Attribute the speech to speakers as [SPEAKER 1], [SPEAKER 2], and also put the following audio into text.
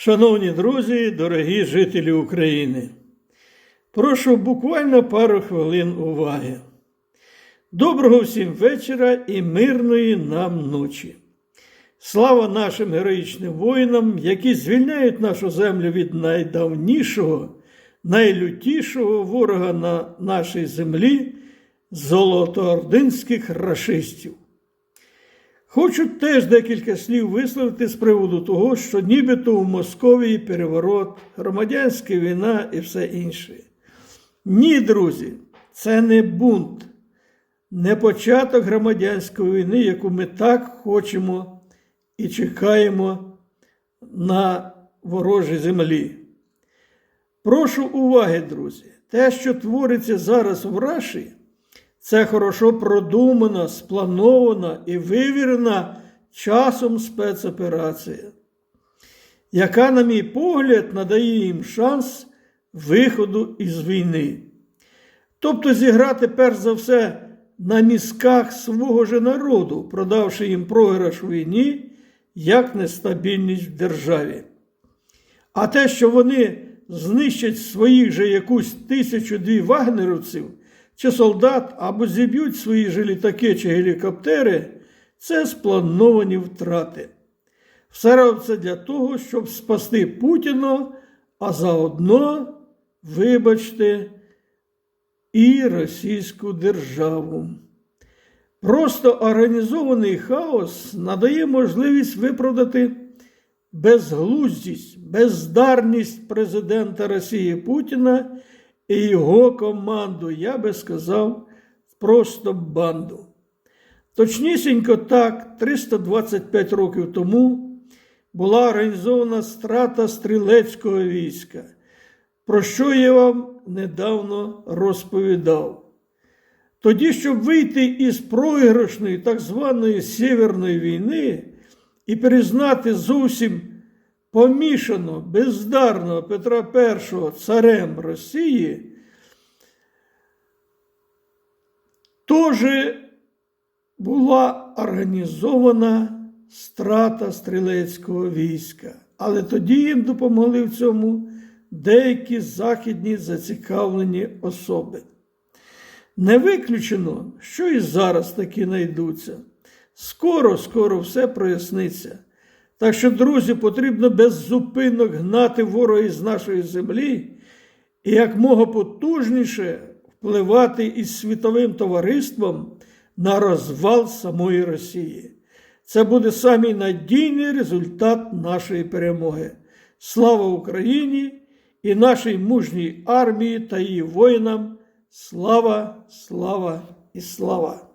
[SPEAKER 1] Шановні друзі, дорогі жителі України, прошу буквально пару хвилин уваги. Доброго всім вечора і мирної нам ночі. Слава нашим героїчним воїнам, які звільняють нашу землю від найдавнішого, найлютішого ворога на нашій землі золотоординських рашистів. Хочу теж декілька слів висловити з приводу того, що нібито у Московії переворот, громадянська війна і все інше. Ні, друзі, це не бунт, не початок громадянської війни, яку ми так хочемо і чекаємо на ворожій землі. Прошу уваги, друзі, те, що твориться зараз в Раші, це хорошо продумана, спланована і вивірена часом спецоперація, яка, на мій погляд, надає їм шанс виходу із війни. Тобто зіграти перш за все на мізках свого ж народу, продавши їм програш у війні як нестабільність в державі. А те, що вони знищать своїх же якусь тисячу-дві вагнерівців чи солдат або зіб'ють свої ж літаки чи гелікоптери, це сплановані втрати. Все робиться для того, щоб спасти Путіна, а заодно, вибачте, і Російську державу. Просто організований хаос надає можливість виправдати безглуздість, бездарність президента Росії Путіна і його команду, я би сказав, просто банду. Точнісінько так, 325 років тому була організована страта стрілецького війська, про що я вам недавно розповідав. Тоді, щоб вийти із програшної так званої Сєвєрної війни і признати зовсім помішано, бездарного Петра І царем Росії, теж була організована страта стрілецького війська. Але тоді їм допомогли в цьому деякі західні зацікавлені особи. Не виключено, що і зараз такі знайдуться. Скоро, скоро все проясниться. Так що, друзі, потрібно без зупинок гнати ворога з нашої землі і якмога потужніше впливати із світовим товариством на розвал самої Росії. Це буде самий надійний результат нашої перемоги. Слава Україні і нашій мужній армії та її воїнам! Слава, слава і слава!